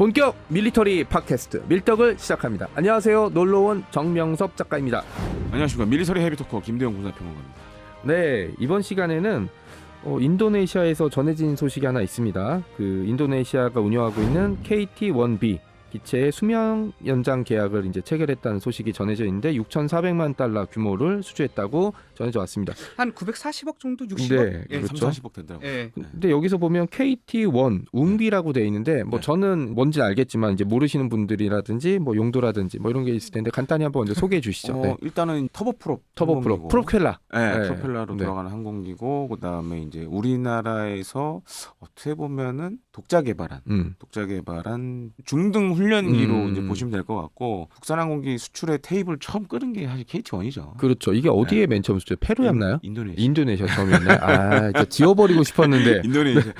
본격 밀리터리 팟캐스트 밀떡을 시작합니다. 안녕하세요. 놀러온 정명섭 작가입니다. 안녕하십니까 밀리터리 헤비토커 김대영 군사평론가입니다. 네, 이번 시간에는 어, 인도네시아에서 전해진 소식이 하나 있습니다. 그 인도네시아가 운영하고 있는 KT1B 기체의 수명 연장 계약을 이제 체결했다는 소식이 전해져 있는데 6,400만 달러 규모를 수주했다고 전해져 왔습니다. 한 940억 정도 60억. 네, 예. 그렇죠. 3, 40억 된다고. 예. 근데 여기서 보면 KT1 웅비라고 돼 있는데 뭐 네. 저는 뭔지 알겠지만 이제 모르시는 분들이라든지 뭐 용도라든지 뭐 이런 게 있을 텐데 간단히 한번 먼저 소개해 주시죠. 어, 네. 일단은 터보프롭 터보 프로 항공기고, 프로펠라. 네, 네. 프로펠러로 네. 돌아가는 항공기고 그다음에 이제 우리나라에서 어떻게 보면은 독자 개발한 음. 독자 개발한 중등 훈련기로 음. 이제 보시면 될 것 같고 국산 항공기 수출의 테이블 처음 끄는 게 사실 KT1이죠. 그렇죠. 이게 어디에 맨 처음 수죠? 페루였나요? 인도네시아. 인도네시아 처음이었나요? 아, 진짜 지워버리고 싶었는데. 인도네시아.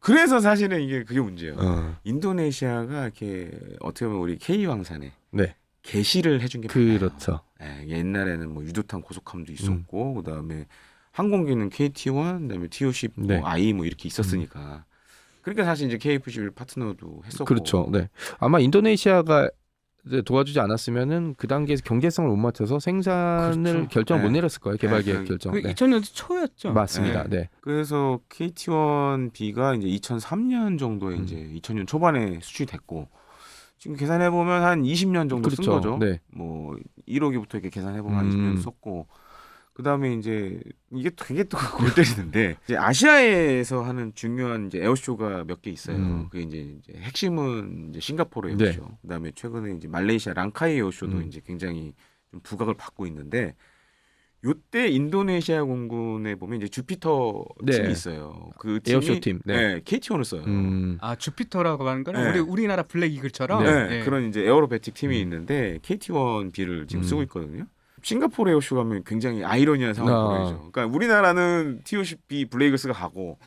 그래서 사실은 이게 그게 문제예요. 어, 인도네시아가 이렇게 어떻게 보면 우리 K 왕산에 네, 개시를 해준 게 많아요. 그렇죠. 예, 옛날에는 뭐 유도탄 고속함도 음. 있었고 그다음에 항공기는 KT1, 그다음에 TO10, 네. 뭐 I 뭐 이렇게 있었으니까. 그러니까 사실 이제 KF11 파트너도 했었고. 그렇죠. 네. 아마 인도네시아가 도와주지 않았으면은 그 단계에서 경제성을 못 맞춰서 생산을 그렇죠. 결정 못 네. 내렸을 거예요. 개발 네, 계획 그- 결정. 그 네. 2000년대 초였죠. 맞습니다. 예. 네. 그래서 KT1B가 이제 2003년 정도에 음. 이제 2000년 초반에 수출됐고 지금 계산해 보면 한 20년 정도 쓴 그렇죠. 거죠. 네. 뭐 1호기부터 이렇게 계산해 보면 한 음. 20년 썼고 그 다음에 이제 이게 되게 또 골 때리는데 이제 아시아에서 하는 중요한 이제 에어쇼가 몇 개 있어요. 음. 그게 이제, 이제 핵심은 이제 싱가포르 네. 에어쇼. 그다음에 최근에 이제 말레이시아 랑카이 에어쇼도 음. 이제 굉장히 좀 부각을 받고 있는데 요때 인도네시아 공군에 보면 이제 주피터 네. 팀이 있어요. 그 팀이 에어쇼 팀. 네. 네, KT1을 써요. 음. 아 주피터라고 하는 거는 네. 우리 우리나라 블랙 이글처럼. 네, 예. 그런 이제 에어로배틱 팀이 음. 있는데 KT1B를 지금 음. 쓰고 있거든요. 싱가포르 에어쇼 가면 굉장히 아이러니한 상황이 아. 벌어지죠. 그러니까 우리나라는 TO10B 블레이글스가 가고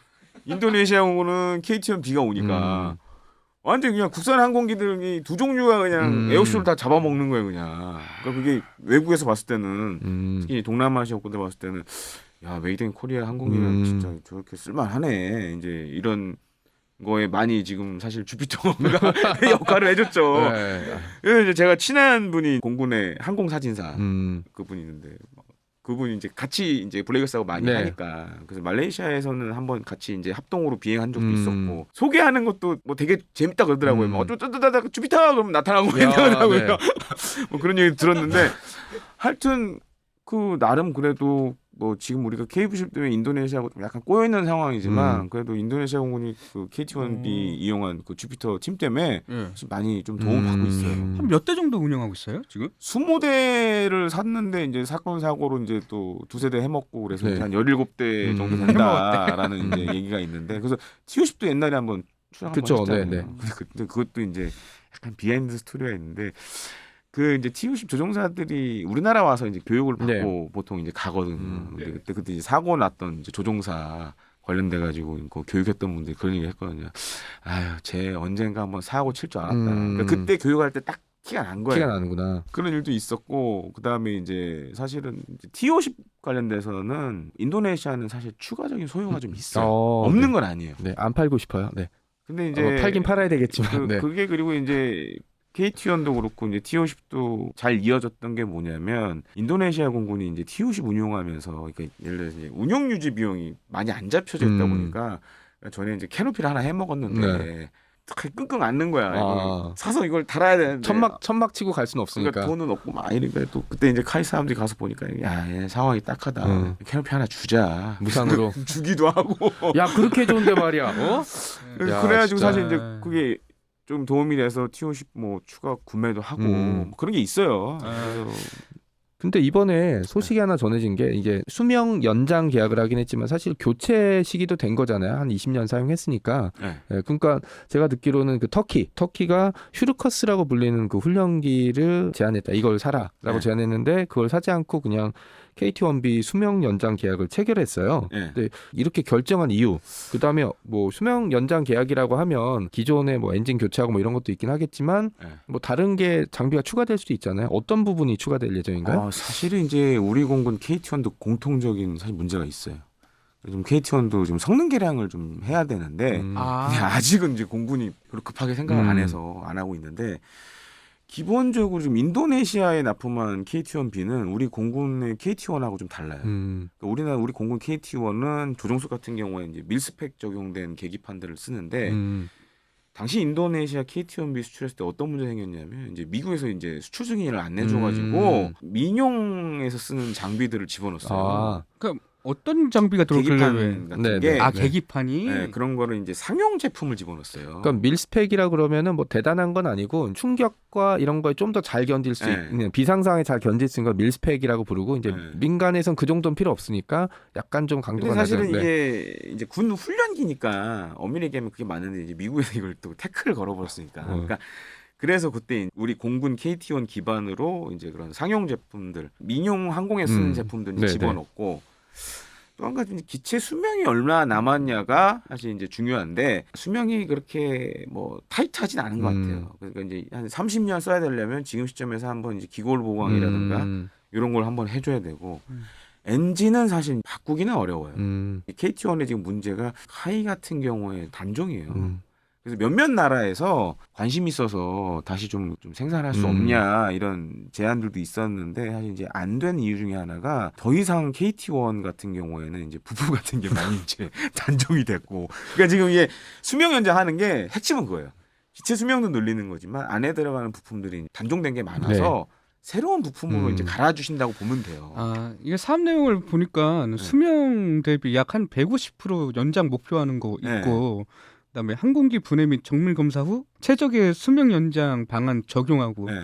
인도네시아 공군은 KT1B가 오니까 완전 그냥 국산 항공기들이 두 종류가 그냥 음. 에어쇼를 다 잡아먹는 거예요, 그냥. 그러니까 그게 외국에서 봤을 때는 음. 특히 동남아시아 국가들 봤을 때는 야 메이드 인 코리아 항공기는 음. 진짜 저렇게 쓸만하네 이제 이런 거에 많이 지금 사실 주피터가 역할을 해줬죠. 네. 그래서 이제 제가 친한 분이 공군의 항공 사진사 음. 그분이 있는데 그분이 이제 같이 이제 블레이글스하고 많이 네. 하니까 그래서 말레이시아에서는 한번 같이 이제 합동으로 비행한 적도 음. 있었고 소개하는 것도 뭐 되게 재밌다 그러더라고요. 음. 뭐 어쩌다다 주피터 그러면 나타나고 야, 그러더라고요. 네. 뭐 그런 얘기 들었는데 하여튼 그 나름 그래도 뭐 지금 우리가 KF10 때문에 인도네시아하고 좀 약간 꼬여 있는 상황이지만 음. 그래도 인도네시아 공군이 그 KT1B 음. 이용한 그 주피터 팀 때문에 예. 많이 좀 도움 을 받고 있어요. 음. 한몇 대 정도 운영하고 있어요 지금? 20대를 샀는데 이제 사건 사고로 이제 또 두세 대 해먹고 그래서 네. 한 17대 정도 음. 된다라는 이제 얘기가 있는데 그래서 TO10도 옛날에 한번 출연 한번 했잖아요. 네, 네. 근데 그것도 이제 약간 비하인드 스토리가 있는데 그 이제 TO10 조종사들이 우리나라 와서 이제 교육을 받고 네. 보통 이제 가거든요. 음. 근데 네. 그때 그때 이제 사고 났던 이제 조종사 관련돼 가지고 그 교육했던 분들이 그런 얘기 했거든요. 아유, 쟤 언젠가 한번 사고 칠 줄 알았다. 음. 그러니까 그때 교육할 때딱 티가 난 거예요. 티가 나는구나. 그런 일도 있었고 그다음에 이제 사실은 이제 T50 관련돼서는 인도네시아는 사실 추가적인 소요가 좀 있어요. 어, 없는 네. 건 아니에요. 네, 안 팔고 싶어요. 네. 근데 이제 어, 팔긴 팔아야 되겠지만. 그, 네. 그게 그리고 이제 KT1도 그렇고 이제 T50도 잘 이어졌던 게 뭐냐면 인도네시아 공군이 이제 T50 운용하면서 그러니까 예를 들어서 이제 운영 유지 비용이 많이 안 잡혀져 있다 음. 보니까 전에 이제 캐노피를 하나 해 먹었는데 끙끙 앓는 거야. 아. 사서 이걸 달아야 되는데 천막 천막 치고 갈 수는 없으니까. 그러니까 돈은 없고 막 이러니까 또 그때 이제 카이 사람들이 가서 보니까 야, 얘 상황이 딱하다. 음. 캐노피 하나 주자. 무상으로. 주기도 하고. 야 그렇게 좋은데 말이야. 어? 야, 그래가지고 진짜. 사실 이제 그게 좀 도움이 돼서 T50 뭐 추가 구매도 하고 음. 뭐 그런 게 있어요. 아. 그래서 근데 이번에 소식이 하나 전해진 게 이게 수명 연장 계약을 하긴 했지만 사실 교체 시기도 된 거잖아요. 한 20년 사용했으니까. 네. 예, 그러니까 제가 듣기로는 그 터키, 터키가 슈르커스라고 불리는 그 훈련기를 제안했다. 이걸 사라라고 네. 제안했는데 그걸 사지 않고 그냥 KT1B 수명 연장 계약을 체결했어요. 네. 근데 이렇게 결정한 이유, 그 다음에 뭐 수명 연장 계약이라고 하면 기존에 뭐 엔진 교체하고 뭐 이런 것도 있긴 하겠지만 네. 뭐 다른 게 장비가 추가될 수도 있잖아요. 어떤 부분이 추가될 예정인가요? 어, 사실은 이제 우리 공군 KT1도 공통적인 사실 문제가 있어요. 좀 KT1도 좀 성능 개량을 좀 해야 되는데 음. 아, 아직은 이제 공군이 급하게 생각을 안 음. 해서 안 하고 있는데 기본적으로 좀 인도네시아에 납품한 KT1B는 우리 공군의 KT1하고 좀 달라요. 음. 그러니까 우리나라 우리 공군 KT1은 조종석 같은 경우에 이제 밀스펙 적용된 계기판들을 쓰는데 음. 당시 인도네시아 KT1B 수출했을 때 어떤 문제 생겼냐면 이제 미국에서 이제 수출 승인을 안 내줘가지고 음. 민용에서 쓰는 장비들을 집어넣었어요. 아. 그러니까 어떤 장비가 들어오길래 같은 네, 게 네. 아 네. 계기판이 네, 그런 거를 이제 상용 제품을 집어넣었어요. 그러니까 밀스펙이라 그러면은 뭐 대단한 건 아니고 충격과 이런 거에 좀 더 잘 견딜 수 네. 있는 비상상에 잘 견딜 수 있는 걸 밀스펙이라고 부르고 이제 네. 민간에선 그 정도는 필요 없으니까 약간 좀 강도가 사실은 낮은 네. 이게 이제 군 훈련기니까 엄밀히 얘기하면 그게 맞는데 이제 미국에서 이걸 또 태클을 걸어버렸으니까. 어. 그러니까 그래서 그때 우리 공군 KT1 기반으로 이제 그런 상용 제품들, 민용 항공에 쓰는 음. 제품들 네, 집어넣고 또 한 가지 기체 수명이 얼마나 남았냐가 사실 이제 중요한데 수명이 그렇게 뭐 타이트하진 않은 것 음. 같아요. 그러니까 이제 한 30년 써야 되려면 지금 시점에서 한번 이제 기골 보강이라든가 음. 이런 걸 한번 해줘야 되고 음. 엔진은 사실 바꾸기는 어려워요. 음. KT1의 지금 문제가 하이 같은 경우에 단종이에요. 음. 그래서 몇몇 나라에서 관심 있어서 다시 좀, 좀 생산할 수 음. 없냐 이런 제안들도 있었는데 사실 이제 안 된 이유 중에 하나가 더 이상 KT1 같은 경우에는 이제 부품 같은 게 많이 이제 단종이 됐고 그러니까 지금 이게 수명 연장하는 게 핵심은 그거예요. 기체 수명도 늘리는 거지만 안에 들어가는 부품들이 단종된 게 많아서 새로운 부품으로 음. 이제 갈아주신다고 보면 돼요. 아 이게 사업 내용을 보니까 네. 수명 대비 약 한 150% 연장 목표하는 거 네. 있고 그다음에 항공기 분해 및 정밀 검사 후 최적의 수명 연장 방안 적용하고 네.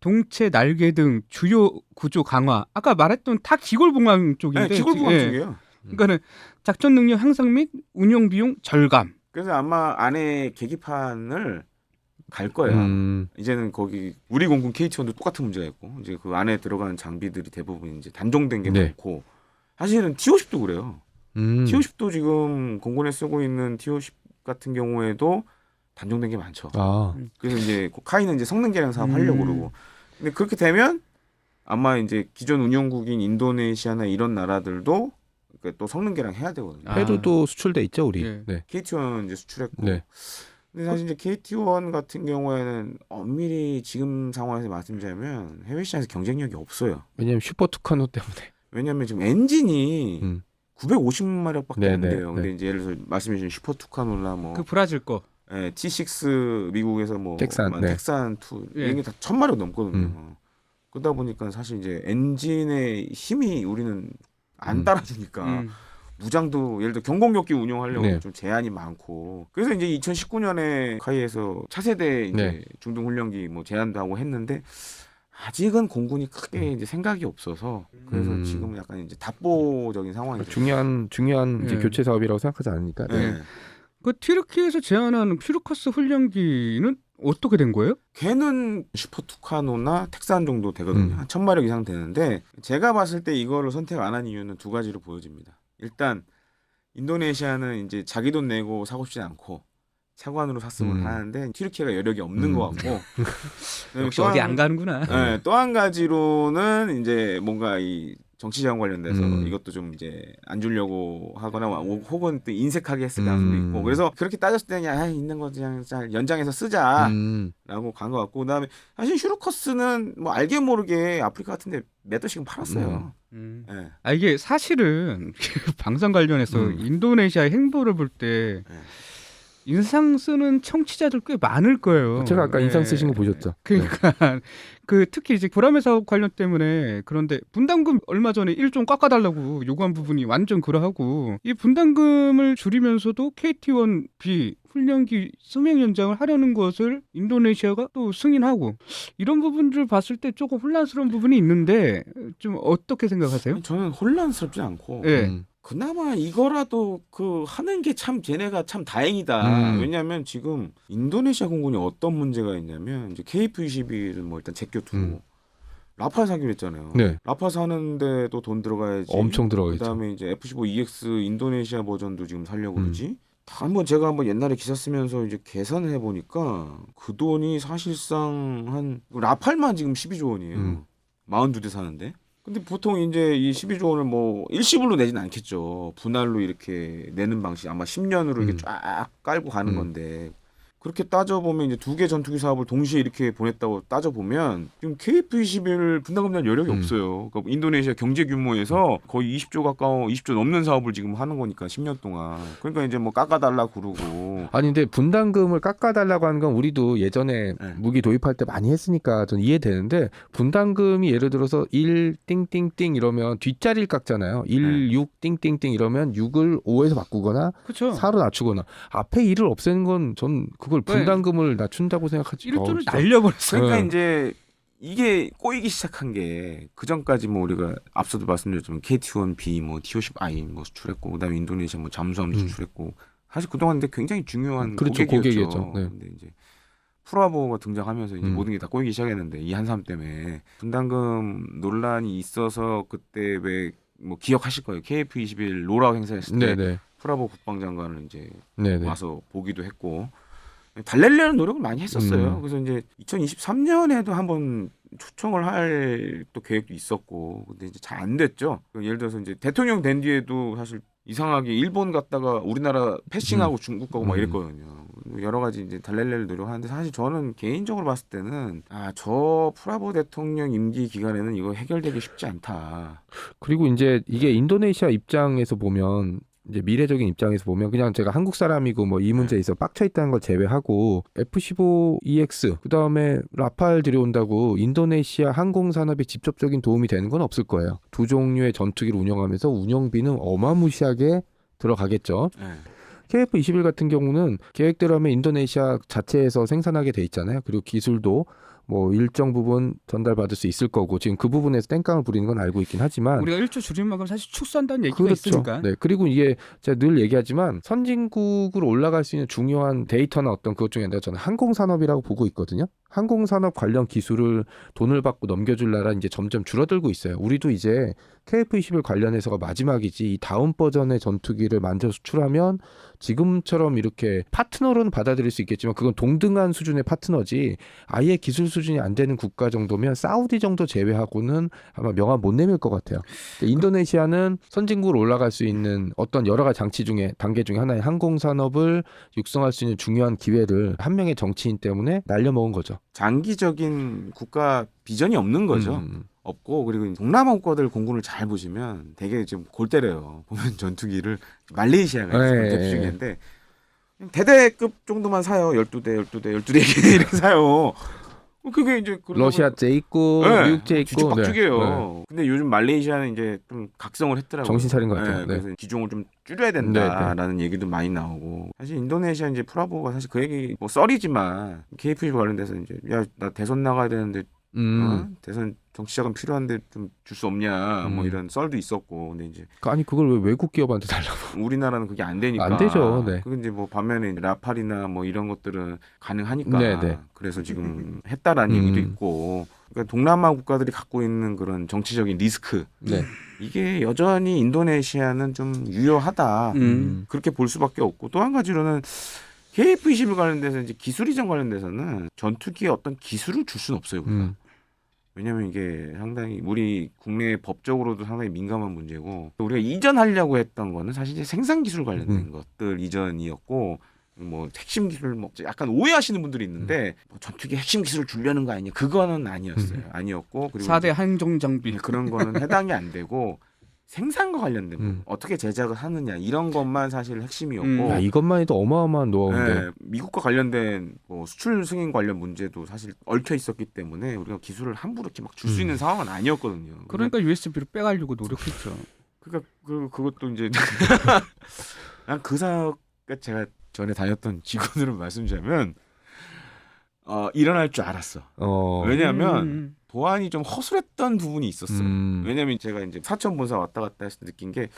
동체 날개 등 주요 구조 강화 아까 말했던 다 기골 봉황 네, 쪽인데 기골 보강 예. 쪽이에요. 그러니까는 작전 능력 향상 및 운용 비용 절감 그래서 아마 안에 계기판을 갈 거예요. 음. 이제는 거기 우리 공군 KT1도 똑같은 문제가 있고 이제 그 안에 들어가는 장비들이 대부분 이제 단종된 게 네. 많고 사실은 T50도 그래요. 음. T50도 지금 공군에 쓰고 있는 T50 같은 경우에도 단종된 게 많죠. 아. 그래서 이제 카이는 이제 성능 개량 사업 음. 하려고 그러고 근데 그렇게 되면 아마 이제 기존 운영국인 인도네시아나 이런 나라들도 그또 성능 개량 해야 되거든요. 아. 페루도 수출돼 있죠 우리. 예. 네. KT1 이제 수출했고 네. 근데 사실 이제 KT1 같은 경우에는 엄밀히 지금 상황에서 말씀드리면 해외 시장에서 경쟁력이 없어요. 왜냐면 슈퍼 투카노 때문에. 왜냐하면 지금 엔진이 음. 950마력밖에 네, 안 네, 돼요. 근데 네. 이제 예를 들어서 말씀해 주신 슈퍼 투카놀라 뭐 그 브라질 거 예, T6 미국에서 뭐 텍산, 뭐 네. 텍산 2 예. 이런 게다 천마력 넘거든요. 음. 그러다 보니까 사실 이제 엔진의 힘이 우리는 안 음. 따라주니까 음. 무장도 예를 들어 경공격기 운용하려고 네. 좀 제한이 많고 그래서 이제 2019년에 카이에서 차세대 이제 네. 중등 훈련기 뭐 제한도 하고 했는데 아직은 공군이 크게 음. 이제 생각이 없어서 그래서 음. 지금은 약간 이제 답보적인 상황이죠. 중요한 중요한 이제 네. 교체 사업이라고 생각하지 않으니까. 네. 네. 그 튀르키에서 제안한 퓨르커스 훈련기는 어떻게 된 거예요? 걔는 슈퍼 투카노나 텍산 정도 되거든요. 음. 한 천마력 이상 되는데 제가 봤을 때 이거를 선택 안 한 이유는 두 가지로 보여집니다. 일단 인도네시아는 이제 자기 돈 내고 사고 싶지 않고 차관으로 샀으면 음. 하는데 튀르키예가 여력이 없는 음. 것 같고 역시 어디 안 가는구나. 네, 또한 가지로는 이제 뭔가 이 정치 자원 관련돼서 음. 이것도 좀 이제 안 주려고 하거나 뭐 혹은 또 인색하게 했을 가능성도 음. 있고 그래서 그렇게 따졌을 때는 야 있는 거 그냥 잘 연장해서 쓰자 음. 라고 간 것 같고 그다음에 사실 슈루커스는 뭐 알게 모르게 아프리카 같은데 몇 달씩은 팔았어요. 음. 예. 아 이게 사실은 방송 관련해서 음. 인도네시아 행보를 볼때 네. 인상 쓰는 청취자들 꽤 많을 거예요. 제가 아까 네. 인상 쓰신 거 보셨죠? 그러니까 그 특히 이제 보라매 사업 관련 때문에 그런데 분담금 얼마 전에 1종 깎아달라고 요구한 부분이 완전 그러하고 이 분담금을 줄이면서도 KT1B 훈련기 수명 연장을 하려는 것을 인도네시아가 또 승인하고 이런 부분들을 봤을 때 조금 혼란스러운 부분이 있는데 좀 어떻게 생각하세요? 저는 혼란스럽지 않고 예. 음. 그나마 이거라도 그 하는 게참 걔네가 참 다행이다. 음. 왜냐하면 지금 인도네시아 공군이 어떤 문제가 있냐면 이제 KF-21은 뭐 일단 제껴두고 음. 라팔 사기로 했잖아요. 네. 라팔 사는데도 돈 들어가야지. 엄청 들어가 있죠. 그다음에 이제 F-15EX 인도네시아 버전도 지금 살려고 음. 그러지. 다 한번 제가 한번 옛날에 기사 쓰면서 이제 계산을 해보니까 그 돈이 사실상 한 라팔만 지금 12조 원이에요. 음. 42대 사는데. 근데 보통 이제 이 12조 원을 뭐 일시불로 내진 않겠죠. 분할로 이렇게 내는 방식 아마 10년으로 이렇게 음. 쫙 깔고 가는 음. 건데 그렇게 따져 보면 이제 두 개 전투기 사업을 동시에 이렇게 보냈다고 따져 보면 지금 KF21 분담금 낼 여력이 음. 없어요. 그러니까 인도네시아 경제 규모에서 거의 20조 가까워 20조 넘는 사업을 지금 하는 거니까 10년 동안. 그러니까 이제 뭐 깎아달라 그러고 아니 근데 분담금을 깎아달라고 하는 건 우리도 예전에 네. 무기 도입할 때 많이 했으니까 전 이해되는데 분담금이 예를 들어서 1 띵띵띵 이러면 뒷자리를 깎잖아요. 1 네. 6 띵띵띵 이러면 6을 5에서 바꾸거나 그렇죠. 4로 낮추거나 앞에 1을 없애는 건 전 그걸 네. 분담금을 낮춘다고 생각하지. 일조를 진짜. 날려버렸어요. 그러니까 네. 이제 이게 꼬이기 시작한 게 그 전까지 뭐 우리가 앞서도 말씀드렸지만 KT1B 뭐 T50I 뭐 수출했고 그다음에 인도네시아 뭐 잠수함 음. 수출했고 사실 그동안 근데 굉장히 중요한 그렇죠, 고객이었죠. 고객이었죠. 네. 근데 이제 프라보가 등장하면서 이제 음. 모든 게 다 꼬이기 시작했는데 이 한삼 때문에 분담금 논란이 있어서 그때 왜 뭐 기억하실 거예요. KF21 로라우 행사했을 때 네네. 프라보 국방장관을 이제 네네. 와서 보기도 했고 달래려는 노력을 많이 했었어요. 음. 그래서 이제 2023년에도 한번 초청을 할 또 계획도 있었고 근데 이제 잘 안 됐죠. 그 예를 들어서 이제 대통령 된 뒤에도 사실 이상하게 일본 갔다가 우리나라 패싱하고 중국 가고 막 음. 이랬거든요. 여러 가지 이제 달랠래를 노력하는데 사실 저는 개인적으로 봤을 때는 아 저 프라보 대통령 임기 기간에는 이거 해결되기 쉽지 않다. 그리고 이제 이게 인도네시아 입장에서 보면 이제 미래적인 입장에서 보면 그냥 제가 한국 사람이고 뭐이 네. 문제에 있어 빡쳐 있다는 걸 제외하고 F-15EX 그다음에 라팔 들여온다고 인도네시아 항공 산업에 직접적인 도움이 되는 건 없을 거예요. 두 종류의 전투기를 운영하면서 운영비는 어마무시하게 들어가겠죠. 네. KF-21 같은 경우는 계획대로 하면 인도네시아 자체에서 생산하게 돼 있잖아요. 그리고 기술도 뭐 일정 부분 전달받을 수 있을 거고 지금 그 부분에서 땡깡을 부리는 건 알고 있긴 하지만 우리가 일조 줄인 만큼 사실 축소한다는 얘기가 그렇죠. 있으니까. 네. 그리고 이게 제가 늘 얘기하지만 선진국으로 올라갈 수 있는 중요한 데이터나 어떤 그것 중에 하나가 저는 항공 산업이라고 보고 있거든요. 항공 산업 관련 기술을 돈을 받고 넘겨줄 나라 이제 점점 줄어들고 있어요. 우리도 이제 KF-21 관련해서가 마지막이지 이 다음 버전의 전투기를 만들어 수출하면 지금처럼 이렇게 파트너로는 받아들일 수 있겠지만 그건 동등한 수준의 파트너지 아예 기술 수준이 안 되는 국가 정도면 사우디 정도 제외하고는 아마 명함 못 내밀 것 같아요. 인도네시아는 선진국으로 올라갈 수 있는 어떤 여러 가지 장치 중에 단계 중에 하나의 항공 산업을 육성할 수 있는 중요한 기회를 한 명의 정치인 때문에 날려먹은 거죠. 장기적인 국가 비전이 없는 거죠. 음. 없고 그리고 동남아 국가들 공군을 잘 보시면 되게 지금 골 때려요. 보면 전투기를 말레이시아가 네, 있어요. 대표적인데 대대급 정도만 사요. 12대, 12대, 12대 이렇게 사요. 그게 이제 러시아제 있고 네, 미국제 있고 뒤죽박죽이에요. 네, 네. 근데 요즘 말레이시아는 이제 좀 각성을 했더라고요. 정신 차린 것 같아요. 네. 그래서 기종을 좀 줄여야 된다라는 얘기도 많이 나오고 사실 인도네시아 이제 프라보가 사실 그 얘기 뭐 썰이지만 KF 관련돼서 이제 야 나 대선 나가야 되는데 음. 어? 대선 정치자금 필요한데 좀 줄 수 없냐 뭐 음. 이런 썰도 있었고 근데 이제 아니 그걸 왜 외국 기업한테 달라고? 우리나라는 그게 안 되니까 안 되죠, 네. 그게 이제 뭐 반면에 라팔이나 뭐 이런 것들은 가능하니까 네, 네. 그래서 지금 했다라는 음. 얘기도 있고 그러니까 동남아 국가들이 갖고 있는 그런 정치적인 리스크 네. 이게 여전히 인도네시아는 좀 유효하다 음. 그렇게 볼 수밖에 없고 또 한 가지로는 KF-21 관련돼서 이제 기술 이전 관련돼서는 전투기에 어떤 기술을 줄 수는 없어요. 우리가. 음. 왜냐하면 이게 상당히 우리 국내 법적으로도 상당히 민감한 문제고 우리가 이전하려고 했던 거는 사실 이제 생산 기술 관련된 음. 것들 이전이었고 뭐 핵심 기술 뭐 약간 오해하시는 분들이 있는데 뭐 전투기 핵심 기술을 주려는 거 아니에요? 그거는 아니었어요. 음. 아니었고 그리고 4대 이제 항종 장비. 네, 그런 거는 해당이 안 되고 생산과 관련된 거 음. 어떻게 제작을 하느냐 이런 것만 사실 핵심이었고 음. 야, 이것만 해도 어마어마한 노하우인데. 네, 미국과 관련된 뭐 수출 승인 관련 문제도 사실 얽혀 있었기 때문에 우리가 기술을 함부로 이렇게 막 줄수 음. 있는 상황은 아니었거든요. 그러니까 USB로 빼가려고 노력했죠. 그러니까 그 그것도 이제 난 그 사업가 제가 전에 다녔던 직원으로 말씀드리면 어 일어날 줄 알았어. 어. 왜냐하면 음. 보안이 좀 허술했던 부분이 있었어. 음. 왜냐면 제가 이제 사천 본사 왔다 갔다 때 느낀 게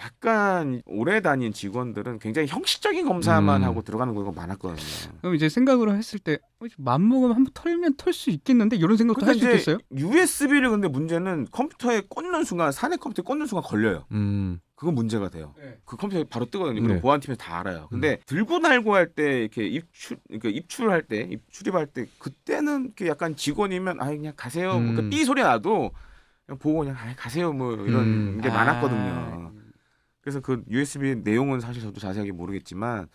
약간 오래 다닌 직원들은 굉장히 형식적인 검사만 음. 하고 들어가는 경우가 많았거든요. 그럼 이제 생각으로 했을 때 어, 맘먹으면 한번 털면 털 수 있겠는데 이런 생각도 할수 근데 있겠어요? USB를 근데 문제는 컴퓨터에 꽂는 순간 사내 컴퓨터에 꽂는 순간 걸려요. 음. 그건 문제가 돼요. 네. 그 컴퓨터에 바로 뜨거든요. 네. 보안팀에서 다 알아요. 음. 근데 들고 날고 할 때 이렇게 입출 그러니까 입출할 때 입 출입할 때 그때는 이렇게 약간 직원이면 아 그냥 가세요. 음. 그러니까 삐 소리 나도 그냥 보고 그냥 아, 가세요 뭐 이런 음. 게 아, 많았거든요. 그래서 그 USB 내용은 사실 저도 자세하게 모르겠지만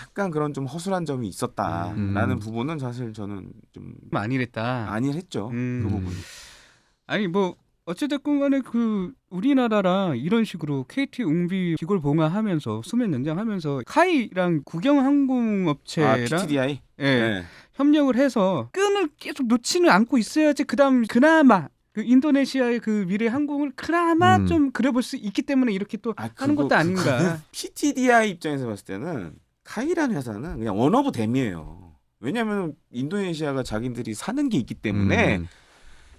약간 그런 좀 허술한 점이 있었다라는 음. 부분은 사실 저는 좀 아니랬다. 안일했죠. 음. 그 부분. 아니 뭐 어찌됐건 간에 그 우리나라랑 이런 식으로 KT 웅비 기골 봉화하면서 수면 연장하면서 카이랑 국영항공업체랑 아 PTDI. 예, 네. 협력을 해서 끈을 계속 놓지는 않고 있어야지 그다음 그나마 그 인도네시아의 그 미래 항공을 그나마 음. 좀 그려볼 수 있기 때문에 이렇게 또 아, 하는 그거- 것도 아닌가. PTDI 입장에서 봤을 때는 카이라는 회사는 그냥 원오브 댐이에요. 왜냐하면 인도네시아가 자기들이 사는 게 있기 때문에 음.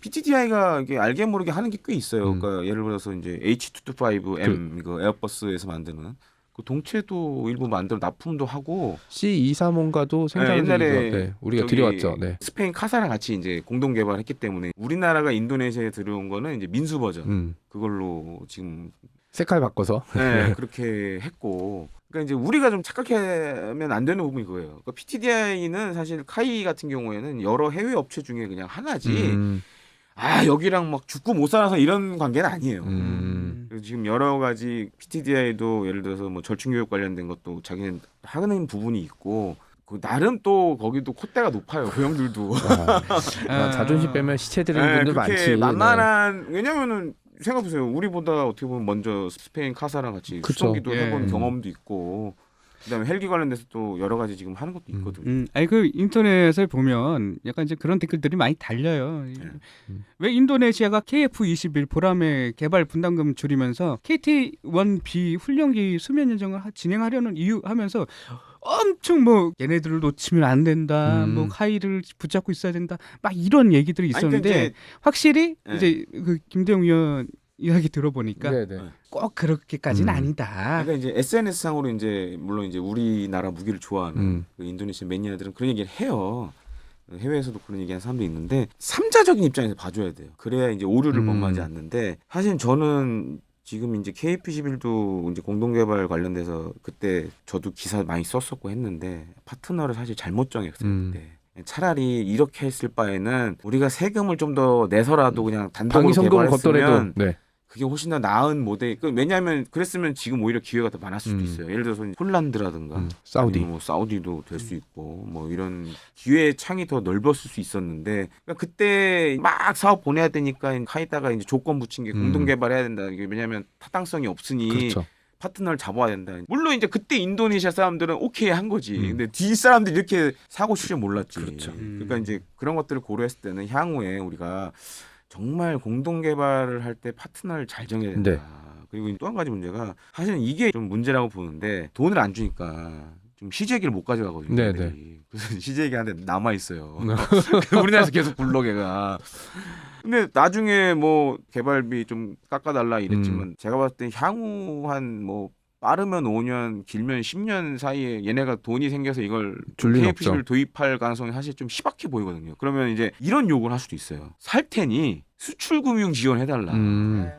PTDI가 이게 알게 모르게 하는 게 꽤 있어요. 음. 그러니까 예를 들어서 이제 H225M 이거 에어버스에서 만드는 그 동체도 일부 만들어 납품도 하고 C235인가도 생산을 옛날에 네, 우리가 들여왔죠. 네. 스페인 카사랑 같이 이제 공동 개발했기 때문에 우리나라가 인도네시아에 들어온 거는 이제 민수 버전 음. 그걸로 지금 색깔 바꿔서. 네, 그렇게 했고. 그러니까 이제 우리가 좀 착각하면 안 되는 부분이 그거예요. 그러니까 PTDI는 사실 카이 같은 경우에는 여러 해외 업체 중에 그냥 하나지. 음. 아 여기랑 막 죽고 못 살아서 이런 관계는 아니에요. 음. 지금 여러 가지 PTDI도 예를 들어서 뭐 절충 교육 관련된 것도 자기는 하는 부분이 있고 그 나름 또 거기도 콧대가 높아요. 그 형들도. 아, 아. 자존심 빼면 시체 드리는 네, 분들 그렇게 많지. 네. 만만한 왜냐면은 생각해보세요. 우리보다 어떻게 보면 먼저 스페인 카사랑 같이 그쵸. 수송기도 예. 해본 음. 경험도 있고 그다음에 헬기 관련돼서 또 여러 가지 지금 하는 것도 있거든요. 음, 아니 그 인터넷에 보면 약간 이제 그런 댓글들이 많이 달려요. 이- 음. 왜 인도네시아가 KF-21 보람의 개발 분담금 줄이면서 KT-1B 훈련기 수면 연정을 하- 진행하려는 이유 하면서 엄청 뭐 얘네들을 놓치면 안 된다, 음. 뭐 카이를 붙잡고 있어야 된다, 막 이런 얘기들이 아니, 있었는데 이제 확실히 네. 이제 그 김대웅 의원 이야기 들어보니까 네, 네. 꼭 그렇게까지는 음. 아니다. 그러니까 이제 SNS 상으로 이제 물론 이제 우리나라 무기를 좋아하는 음. 그 인도네시아 매니아들은 그런 얘기를 해요. 해외에서도 그런 얘기하는 사람도 있는데 삼자적인 입장에서 봐줘야 돼요. 그래야 이제 오류를 음. 범하지 않는데 사실 저는 지금 이제 KF11도 이제 공동개발 관련돼서 그때 저도 기사 많이 썼었고 했는데 파트너를 사실 잘못 정했어요 음. 그때. 차라리 이렇게 했을 바에는 우리가 세금을 좀 더 내서라도 그냥 단독으로 방위 개발했으면 네. 그게 훨씬 더 나은 모델. 그 왜냐하면 그랬으면 지금 오히려 기회가 더 많았을 수도 음. 있어요. 예를 들어서 폴란드라든가 음, 사우디. 뭐 사우디도 될 수 있고 뭐 이런 기회의 창이 더 넓었을 수 있었는데 그러니까 그때 막 사업 보내야 되니까 카이다가 이제 조건 붙인 게 음. 공동 개발해야 된다. 이게 왜냐하면 타당성이 없으니 그렇죠. 파트너를 잡아야 된다. 물론 이제 그때 인도네시아 사람들은 오케이 한 거지. 음. 근데 뒤 사람들이 이렇게 사고 칠줄 몰랐지. 그렇죠. 음. 그러니까 이제 그런 것들을 고려했을 때는 향후에 우리가 정말 공동 개발을 할 때 파트너를 잘 정해야 된다. 네. 그리고 또 한 가지 문제가 사실은 이게 좀 문제라고 보는데 돈을 안 주니까 좀 시제기를 못 가져가거든요. 네, 얘네들이. 그래서 시제기 한테 남아 있어요. 우리나라에서 계속 불러 걔가. 근데 나중에 뭐 개발비 좀 깎아달라 이랬지만 음. 제가 봤을 때 향후 한뭐 빠르면 5년, 길면 10년 사이에 얘네가 돈이 생겨서 이걸 KFC를 도입할 가능성이 사실 좀 희박해 보이거든요. 그러면 이제 이런 요구를 할 수도 있어요. 살 테니 수출 금융 지원해달라. 음.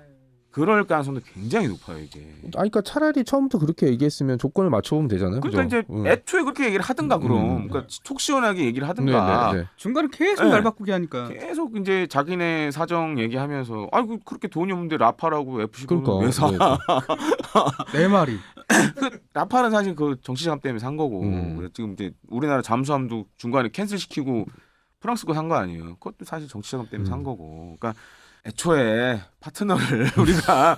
그럴 가능성도 굉장히 높아요 이게. 아, 그러니까 차라리 처음부터 그렇게 얘기했으면 조건을 맞춰보면 되잖아요. 그러니까 그죠? 이제 음. 애초에 그렇게 얘기를 하든가 그럼. 음. 그러니까 속 시원하게 얘기를 네, 하든가. 네, 네. 중간에 계속 네. 날 바꾸게 하니까 계속 이제 자기네 사정 얘기하면서 아이고 그렇게 돈이 없는데 라파라고 FC 그러니까. 왜 사? 네, 내 말이 라파는 사실 그 정치자금 때문에 산 거고 음. 지금 이제 우리나라 잠수함도 중간에 캔슬 시키고 프랑스 거 산 거 아니에요. 그것도 사실 정치자금 때문에 산 음. 거고. 그러니까 애초에 파트너를 우리가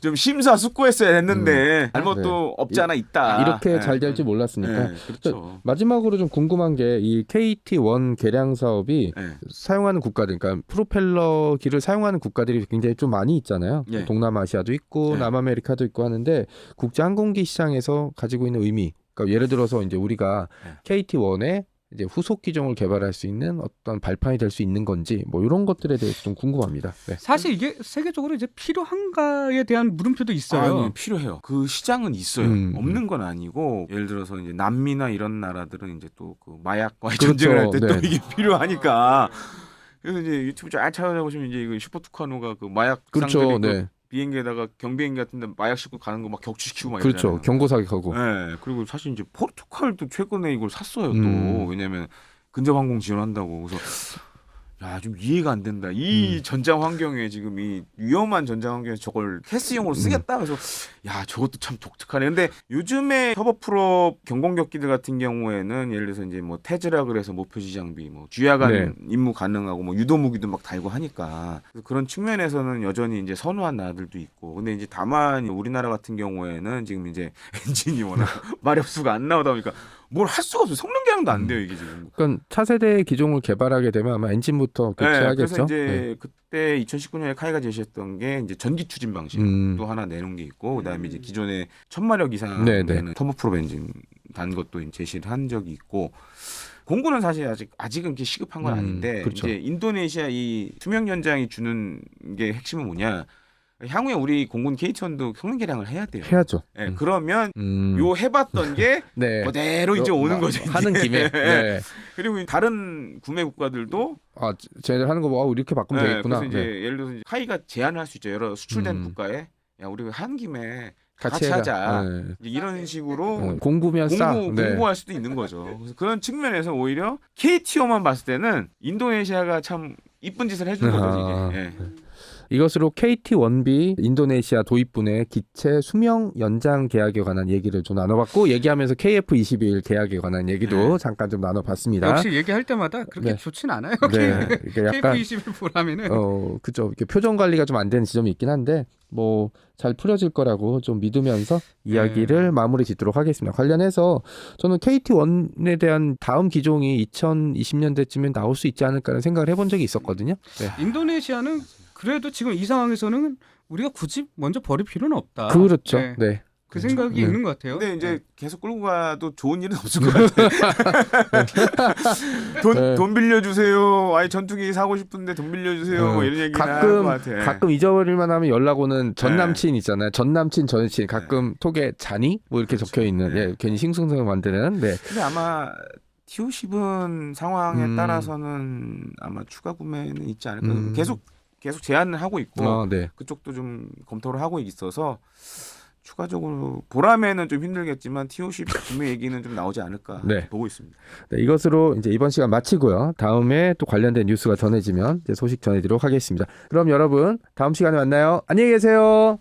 좀 심사숙고했어야 했는데 잘못도 네. 없지 않아 있다. 이렇게 네. 잘 될지 몰랐으니까. 네, 그렇죠. 마지막으로 좀 궁금한 게 이 KT1 개량 사업이 네. 사용하는 국가들, 그러니까 프로펠러기를 사용하는 국가들이 굉장히 좀 많이 있잖아요. 예. 동남아시아도 있고 네. 남아메리카도 있고 하는데 국제 항공기 시장에서 가지고 있는 의미. 그러니까 예를 들어서 이제 우리가 네. KT1에 이제 후속 기종을 개발할 수 있는 어떤 발판이 될 수 있는 건지 뭐 이런 것들에 대해서 좀 궁금합니다. 네. 사실 이게 세계적으로 이제 필요한가에 대한 물음표도 있어요. 아니, 필요해요. 그 시장은 있어요. 음. 없는 건 아니고 예를 들어서 이제 남미나 이런 나라들은 이제 또 그 마약과의 그렇죠. 전쟁을 할 때또 네. 이게 필요하니까 그래서 이제 유튜브 잘 찾아보시면 이제 이거 슈퍼투카노가 그 마약 그렇죠. 상들이 그 네. 비행기에다가 경비행기 같은데 마약 싣고 가는 거 막 격추시키고 막 그렇죠. 이러잖아요. 경고 사격하고. 네. 그리고 사실 이제 포르투갈도 최근에 이걸 샀어요 또 음. 왜냐면 근접 항공 지원한다고 그래서 야, 좀 이해가 안 된다. 이 음. 전장 환경에 지금 이 위험한 전장 환경에 저걸 음. 캐스용으로 쓰겠다. 그래서 야, 저것도 참 독특하네. 근데 요즘에 터보프로 경공격기들 같은 경우에는 예를 들어서 이제 뭐 테즈라 그래서 목표지 장비, 뭐 주야간 네. 임무 가능하고 뭐 유도 무기도 막 달고 하니까 그런 측면에서는 여전히 이제 선호한 나라들도 있고. 근데 이제 다만 우리나라 같은 경우에는 지금 이제 엔진이 워낙 마력수가 안 나오다 보니까 뭘 할 수가 없어요. 성능 개량도 안 돼요, 이게 지금. 그러니까 차세대 기종을 개발하게 되면 아마 엔진부터 네, 교체하겠죠. 그래서 이제 네. 그때 2019년에 카이가 제시했던 게 이제 전기 추진 방식 음. 또 하나 내놓은 게 있고 그다음에 이제 기존에 천마력 이상 네, 네. 되는 터보프로 엔진 단 것도 제시를 한 적이 있고 공구는 사실 아직 아직은 이렇게 시급한 건 음, 아닌데 그렇죠. 이제 인도네시아 이 투명 연장이 주는 게 핵심은 뭐냐 향후에 우리 공군 KT1도 성능 개량을 해야 돼요. 해야죠. 예, 음. 그러면 음. 요 해봤던 게 네. 그대로 이제 오는 어, 거죠. 이제. 하는 김에. 네. 그리고 다른 구매 국가들도 아, 쟤네들 하는 거 뭐, 아, 이렇게 바꾸면 네, 되겠구나. 그래서 이제 네. 예를 들어서 이제 카이가 제안을 할 수 있죠. 여러 수출된 음. 국가에 야 우리 한 김에 같이, 같이 해라. 하자. 네. 이런 식으로 어, 공구면 공부 싸. 네. 공부할 수도 있는 거죠. 그래서 그런 측면에서 오히려 KTO만 봤을 때는 인도네시아가 참 이쁜 짓을 해준 거죠 아, 이게. 예. 이것으로 KT1B 인도네시아 도입분의 기체 수명 연장 계약에 관한 얘기를 좀 나눠봤고 얘기하면서 KF21 계약에 관한 얘기도 네. 잠깐 좀 나눠봤습니다. 역시 얘기할 때마다 그렇게 네. 좋진 않아요. 네, 이게 약간 KF21 보라면은 어 그죠 이렇게 표정 관리가 좀 안 되는 지점이 있긴 한데 뭐 잘 풀어질 거라고 좀 믿으면서 이야기를 마무리 짓도록 하겠습니다. 관련해서 저는 KT1에 대한 다음 기종이 2020년대쯤에 나올 수 있지 않을까라는 생각을 해본 적이 있었거든요. 네. 인도네시아는 그래도 지금 이 상황에서는 우리가 굳이 먼저 버릴 필요는 없다. 그렇죠. 네. 네. 그 생각이 네. 있는 것 같아요. 근데 이제 네. 계속 끌고 가도 좋은 일은 없을 것 같아요. 돈, 네. 돈 빌려주세요. 아예 전투기 사고 싶은데 돈 빌려주세요. 어, 뭐 이런 얘기를 가끔 할것 같아. 가끔 잊어버릴만 하면 연락 오는 전 네. 남친 있잖아요. 전 남친 전 여친 가끔 톡에 자니 뭐 이렇게 그렇죠. 적혀 있는 네. 예, 괜히 싱숭생숭 만드는 네. 근데 아마 TO10은 상황에 음. 따라서는 아마 추가 구매는 있지 않을까. 음. 계속 계속 제안을 하고 있고 아, 네. 그쪽도 좀 검토를 하고 있어서 추가적으로 보람에는 좀 힘들겠지만 TO10 구매 얘기는 좀 나오지 않을까 네. 보고 있습니다. 네, 이것으로 이제 이번 시간 마치고요. 다음에 또 관련된 뉴스가 전해지면 소식 전해드리도록 하겠습니다. 그럼 여러분 다음 시간에 만나요. 안녕히 계세요.